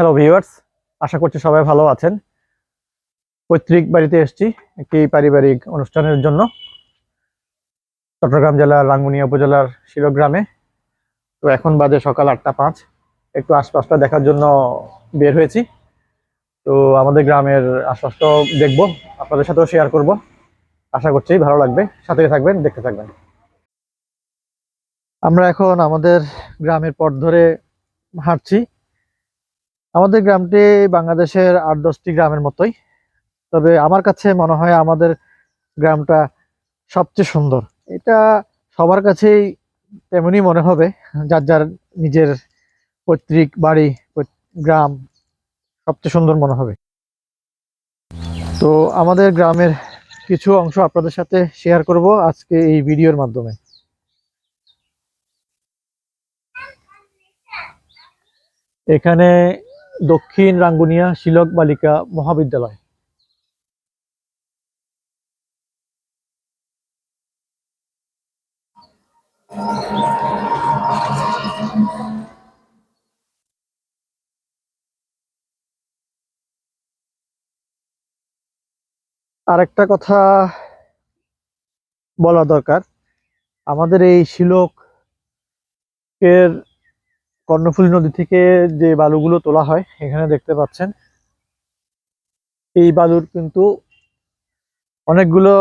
Hello viewers আশা করছি সবাই ভালো আছেন। পৈতৃক বাড়িতে এসেছি একটি পারিবারিক অনুষ্ঠানের জন্য। চট্টগ্রাম জেলার রাঙ্গুনিয়া উপজেলার শিরগ্রামে তো এখন বাজে সকাল আটটা পাঁচ। একটু আশপাশটা দেখার জন্য বের হয়েছি। তো আমাদের গ্রামের আশপাশটাও দেখব, আপনাদের সাথেও শেয়ার করব। আশা করছি ভালো লাগবে। সাথে থাকবেন, দেখতে থাকবেন। আমরা এখন আমাদের গ্রামের পথ ধরে হাঁটছি। আমাদের গ্রামটি বাংলাদেশের আট দশটি গ্রামের মতোই। তবে আমার কাছে মনে হয় আমাদের গ্রামটা সবচেয়ে সুন্দর। এটা সবার কাছেই তেমনই মনে হবে, যার যার নিজের পৈতৃক বাড়ি, গ্রাম সবচেয়ে সুন্দর মনে হবে। তো আমাদের গ্রামের কিছু অংশ আপনাদের সাথে শেয়ার করব আজকে এই ভিডিওর মাধ্যমে। এখানে দক্ষিণ রাঙ্গুনিয়া শিলক বালিকা মহাবিদ্যালয়। আরেকটা কথা বলা দরকার। আমাদের এই শিলক এর কর্ণফুলী নদী থেকে যে বালুগুলো তোলা হয়, এখানে দেখতে পাচ্ছেন। এই বালুর কিন্তু অনেকগুলো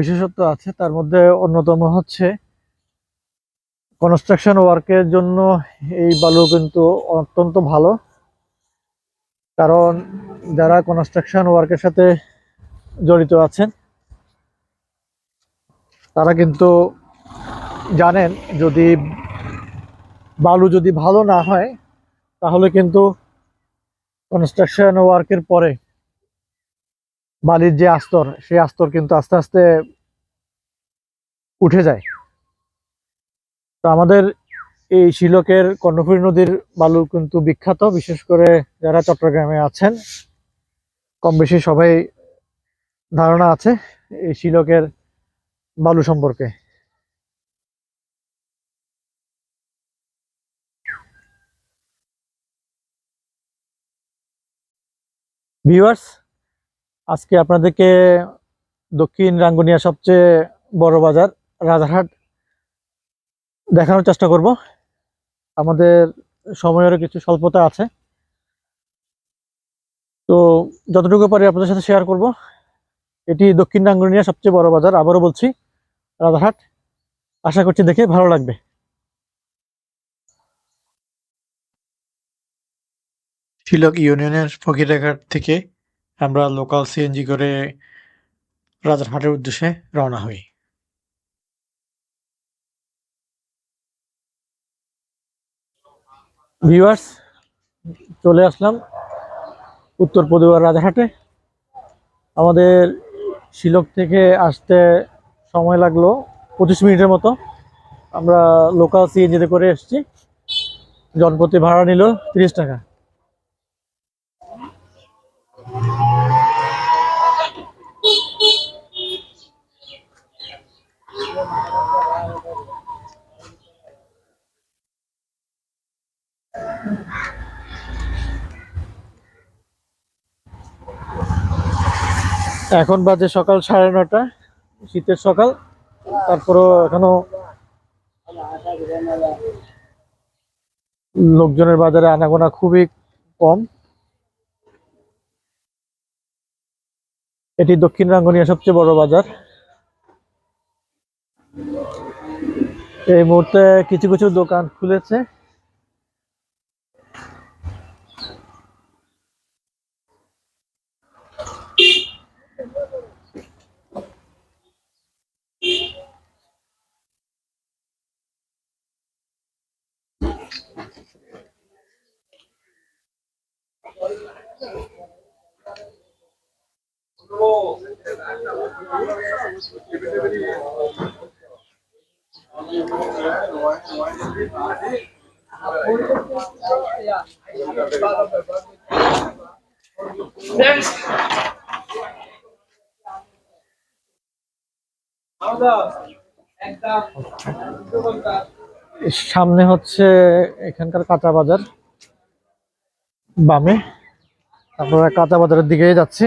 বিশেষত্ব আছে। তার মধ্যে অন্যতম হচ্ছে কনস্ট্রাকশন ওয়ার্কের জন্য এই বালু কিন্তু অত্যন্ত ভালো। কারণ যারা কনস্ট্রাকশন ওয়ার্কের সাথে জড়িত আছেন, তারা কিন্তু জানেন যদি বালু যদি ভালো না হয়, তাহলে কিন্তু কনস্ট্রাকশন ওয়ার্কের পরে বালির যে আস্তর, সেই আস্তর কিন্তু আস্তে আস্তে উঠে যায়। তো আমাদের এই শিলকের কর্ণফুলী নদীর বালু কিন্তু বিখ্যাত, বিশেষ করে যারা চট্টগ্রামে আছেন কম বেশি সবাই ধারণা আছে এই শিলকের বালু সম্পর্কে। ভিউয়ার্স, আজকে আপনাদেরকে দক্ষিণ রাঙ্গুনিয়া সবচেয়ে বড় বাজার, রাজারহাট দেখানোর চেষ্টা করব। আমাদের সময়েরও কিছু স্বল্পতা আছে। তো যতটুকু পারি আপনাদের সাথে শেয়ার করব। এটি দক্ষিণ রাঙ্গুনিয়া সবচেয়ে বড় বাজার, আবারও বলছি, রাজারহাট। আশা করছি দেখে ভালো লাগবে। শিলক ইউনিয়নের ফকিরাঘাট থেকে আমরা লোকাল সিএনজি করে রাজারহাটের উদ্দেশ্যে রওনা হই। ভিউয়ার্স চলে আসলাম উত্তর পদুয়ার রাজারহাটে। আমাদের শিলক থেকে আসতে সময় লাগল পঁচিশ মিনিটের মতো। আমরা লোকাল সিএনজিতে করে এসেছি। জনপ্রতি ভাড়া নিল তিরিশ টাকা। এখন বাজে সকাল সাড়ে নটা শীতের সকাল। তারপরও এখনও লোকজনের বাজারে আনাগোনা খুবই কম। এটি দক্ষিণ রাঙ্গনিয়া সবচেয়ে বড় বাজার। এই মুহূর্তে কিছু কিছু দোকান খুলেছে। সামনে হচ্ছে এখানকার কাঁচা বাজার বামে। তারপর কাঁচা বাজারের দিকে যাচ্ছি।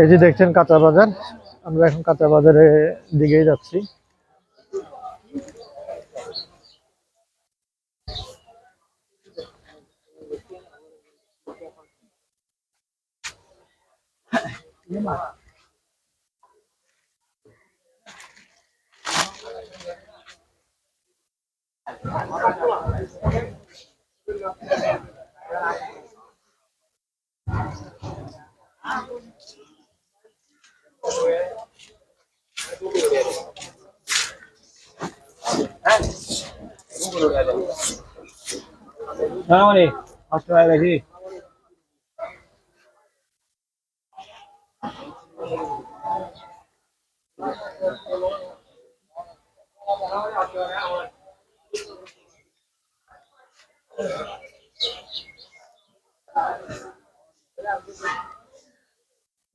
এই যে দেখছেন কাঁচা বাজার, আমরা এখন কাঁচা বাজারের দিকেই যাচ্ছি। Ano ni? Australia lagi.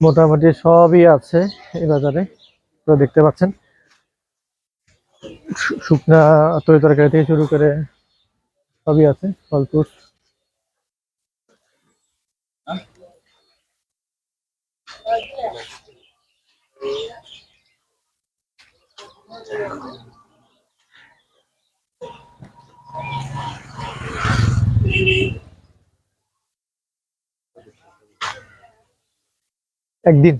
মোটামুটি সবই আছে এই বাজারে। তো দেখতে পাচ্ছেন। শুকনা তরি তরকারি থেকে শুরু করে সবই আছে ফল ফ্রুট একদিন।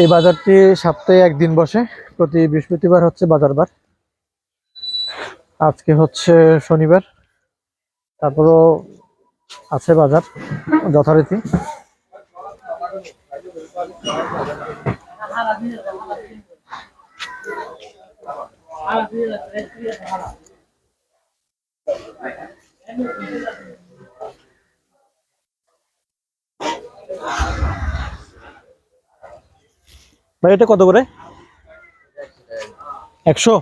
এই বাজারটি সপ্তাহে একদিন বসে, প্রতি বৃহস্পতিবার হচ্ছে বাজার বার আজকে হচ্ছে শনিবার, তারপরও আছে বাজার যথারীতি। ভাই এটা কত করে? একশো?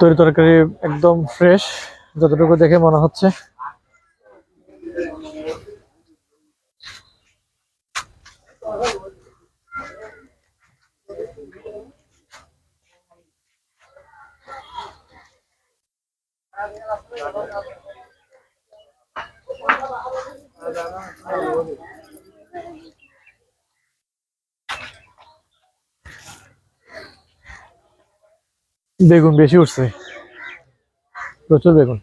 তরি তরকারি একদম ফ্রেশ যতটুকু দেখে মনে হচ্ছে। বেগুন বেশি উঠছে। প্রচুর বেগুন।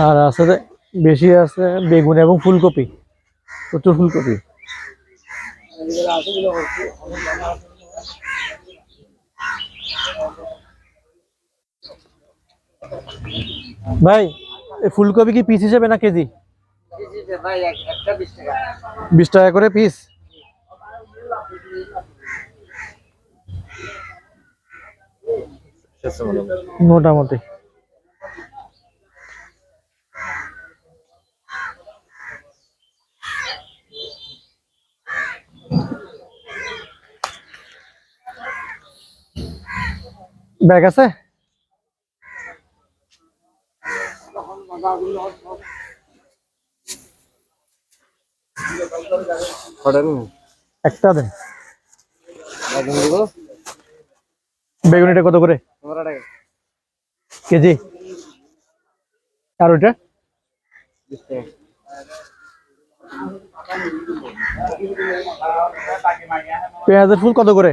আর আছে বেশি আছে বেগুন এবং ফুলকপি। প্রচুর ফুলকপি। ভাই ফুলকপি কি পিস হিসেবে না কেজি? বিশ টাকা করে পিস মোটামুটি। ব্যাগ আছে কটা নিন একটা দেন একদম বেগুন এটা কত করে? কেজি? আর ওইটা? পেঁয়াজের ফুল কত করে?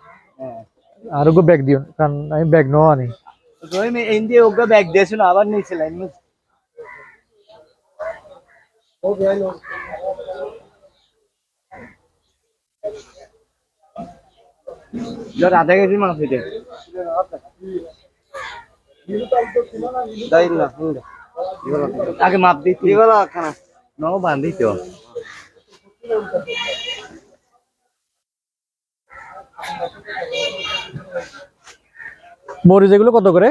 হ্যাঁ আরও ব্যাগ দিও কারণ আমি ব্যাগ নো আনি তুমি মে ইন্দি ওকে ব্যাগ দিয়েছ না আবার নিচে লাইন ও গেল জোর আধা কেজি মাছ হইতে আগে মাপ দিতে এগুলো খানা নাও বান্ধিত মরিচ এগুলো কত করে?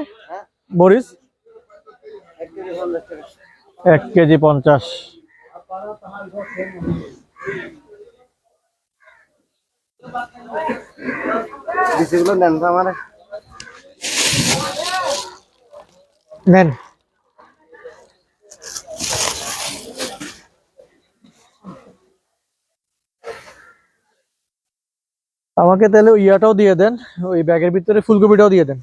মরিচ? এক কেজি পঞ্চাশ নেন তো আমার নেন আমাকে তাহলে ওই ইয়াটাও দিয়ে দেন ওই ব্যাগের ভিতরে ফুলকপিটাও দিয়ে দেন।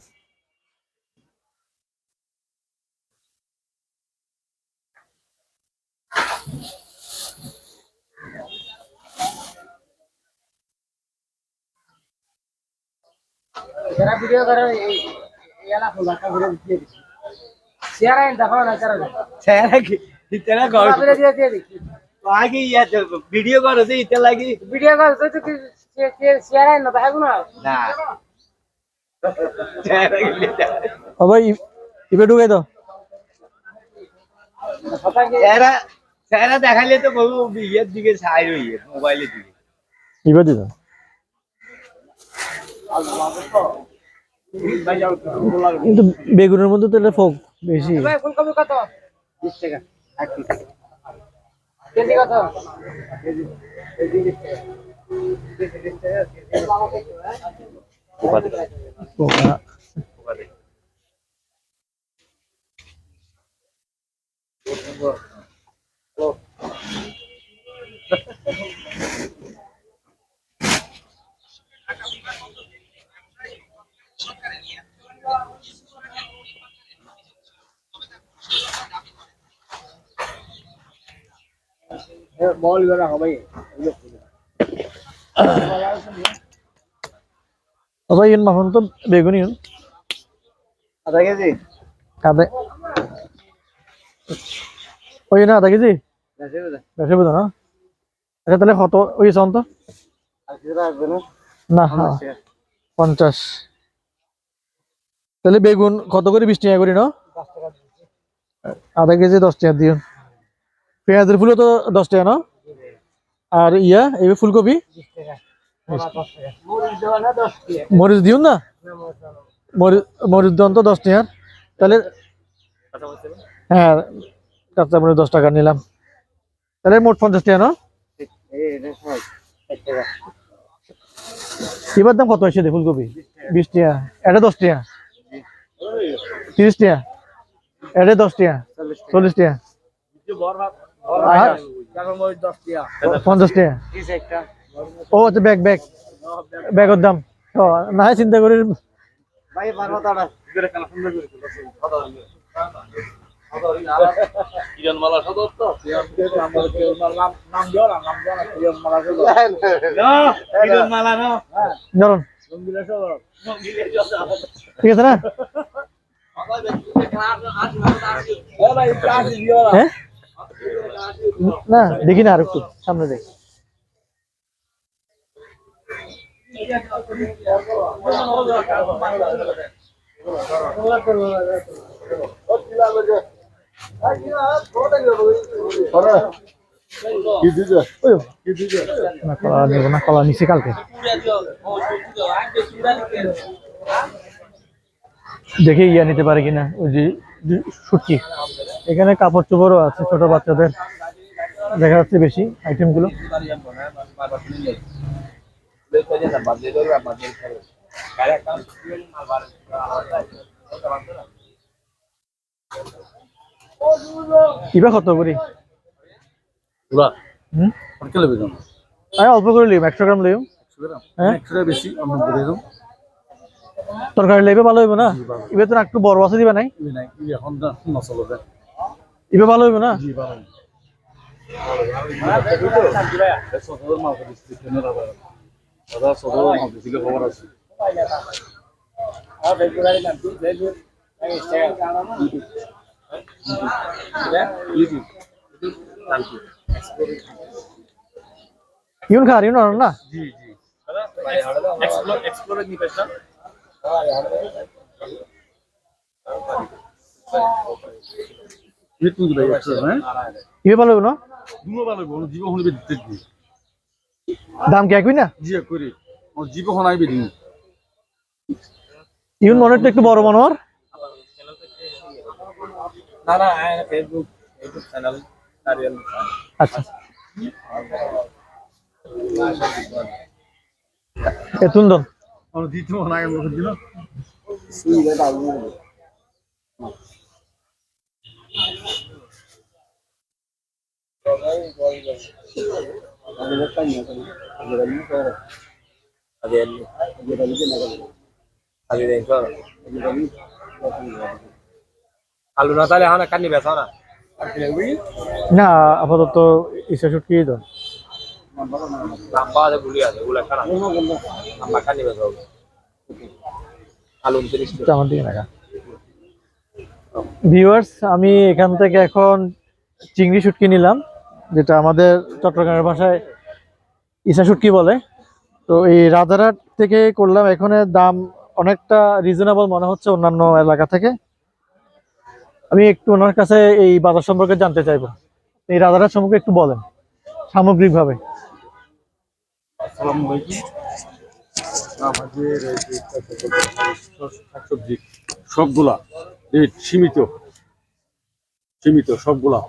যারা ভিডিও করে এলা ফুল একটা ভিডিও দিয়ে দিচ্ছি শেয়ার আইন দেখো না যারা ছেড়ে কি? ইতনা গড়। ভিডিও দিয়ে দিয়ে দিচ্ছি আগে ইয়া ভিডিও করো যে ইতে লাগি ভিডিও করে তো তো ভাই ইবে ঢুকে দাও। তো বহু ইয়ের দিকে ছাই হইয়ে মোবাইলের দিকে। ইবে কিন্তু বেগুনের মধ্যে তাহলে ফোক বেশি। ফুলকপি কত? 20 টাকা কেজি পোকা। বল করে রাখো ভাই ও মাখন তো বেগুনি আধা কেজি? কাদে ওই না আধা কেজি? বেশি বুঝো না? আচ্ছা তাহলে কত? ওই সন তো। না? পঞ্চাশ তাহলে বেগুন কত করে বিশ টাকা করি না? আধা কেজি দশ টাকা দিও পেঁয়াজের ফুলও তো দশ টাকা না? আর ইয়া এই ফুলকপি? মরিচ দেওয়া না? মরিচ দিও না মরিচ মরিচ তো দশ টাকা তাহলে হ্যাঁ কাঁচা মরিচ দশ টাকা নিলাম। তাহলে মোট পঞ্চাশ টাকা না? এবার দাম কত রে ফুলকপি? বিশ টাকা এটা দশ টাকা তিরিশ টাকা এটা দশ টাকা চল্লিশ টাকা আর পঞ্চাশ টাকা ও আচ্ছা ব্যাগ ব্যাগ। ব্যাগের দাম। ও না চিন্তা করি ঠিক আছে না? হ্যাঁ? না, দেখি না আর একটু সামনে দেখ। কলা না, কলা নিচে কালকে। দেখে ইয়া নিতে পারে কিনা, ওই যে শুটকি এখানে কাপড় চোপড়ও আছে ছোট বাচ্চাদের। দেখা যাচ্ছে বেশি আইটেমগুলো কিবা কত করি? অল্প করে লিম একশো গ্রাম লিম। হ্যাঁ? একশো বেশি দেবো তরকারি লেবে ভালো হইব না? এবার তো একটু বড় আছে দিবা নাই? নাই। ইয়ে ভালো হইব না? ইউন খার ইউন না? জি জি। এক্সপ্লোর এক্সপ্লোর নি পেছা ভালো না? দুনো ভালো বড় জীব হনিবে দিতে দাম কি একই না? জি করি ও জীব হনাইবে দিন। ইউন মনে হচ্ছে একটু বড় মনে না না ফেসবুক ইউটিউব চ্যানেল কারিয়াল আচ্ছা। এ তুন্দন। ಅವ್ನು ದೀತಿ ಮನಾಗ ಬಂದಿಲ್ಲ আলু না তাহলে কান্নি বেসা না না আপাতত ইসা শুট তো লাম্বা আছে গুলি আছে লাম্বা কান্নি বেচা হবে আলু উনত্রিশ ভিউয়ার্স আমি এখান থেকে এখন চিংড়ি শুটকি নিলাম, যেটা আমাদের চট্টগ্রামের ভাষায় ইসা শুটকি বলে। তো এই রাজারহাট থেকে করলাম এখানে দাম অনেকটা রিজনেবল মনে হচ্ছে অন্যান্য এলাকা থেকে। আমি একটু ওনার কাছে এই বাজার সম্পর্কে জানতে চাইব। এই রাজারহাট সম্পর্কে একটু বলেন, সামগ্রিকভাবে। আসসালামু আলাইকুম। আমাদের শাকসবজি সবগুলা রেট সীমিত সীমিত সবগুলা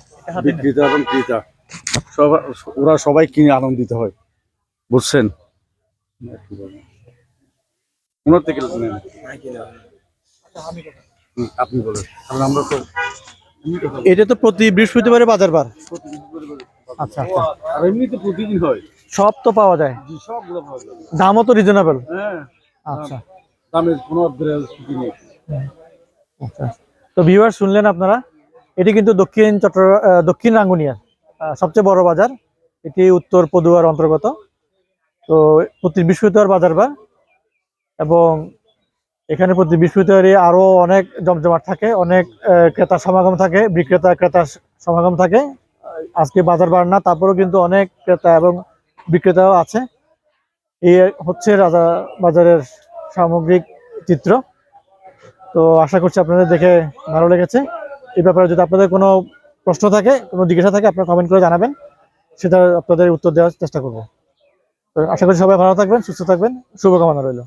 বিক্রেতা এবং ক্রেতা। সব ওরা সবাই কিনে আনন্দিত হয়। বুঝছেন? ওনার থেকে নেন? আপনি বলেন। কারণ আমরা তো। এটা তো প্রতি বৃহস্পতিবারে বাজার বার। আচ্ছা আচ্ছা। আর এমনি তো প্রতিদিন হয়। সব তো পাওয়া যায়। জি সবগুলো পাওয়া যাবে। দামও তো রিজনেবল হ্যাঁ আচ্ছা। দামের কোনো অগ্রাস নেই। আচ্ছা। তো ভিউয়ার শুনলেন আপনারা এটি কিন্তু দক্ষিণ চট্টগ্রাম দক্ষিণ রাঙ্গুনিয়ার সবচেয়ে বড় বাজার। এটি উত্তর পদুয়ার অন্তর্গত। তো প্রতি বৃহস্পতিবার বাজার বার এবং এখানে প্রতি বৃহস্পতিবারই আরও অনেক জমজমাট থাকে অনেক ক্রেতা সমাগম থাকে বিক্রেতা ক্রেতা সমাগম থাকে। আজকে বাজার বার না তারপরেও কিন্তু অনেক ক্রেতা এবং বিক্রেতাও আছে। এই হচ্ছে রাজা বাজারের সামগ্রিক চিত্র। তো আশা করছি আপনাদের দেখে ভালো লেগেছে। এই ব্যাপারে যদি আপনাদের কোনো প্রশ্ন থাকে, কোনো জিজ্ঞাসা থাকে, আপনারা কমেন্ট করে জানাবেন। সেটা আপনাদের উত্তর দেওয়ার চেষ্টা করব। তো আশা করি সবাই ভালো থাকবেন, সুস্থ থাকবেন। শুভকামনা রইল।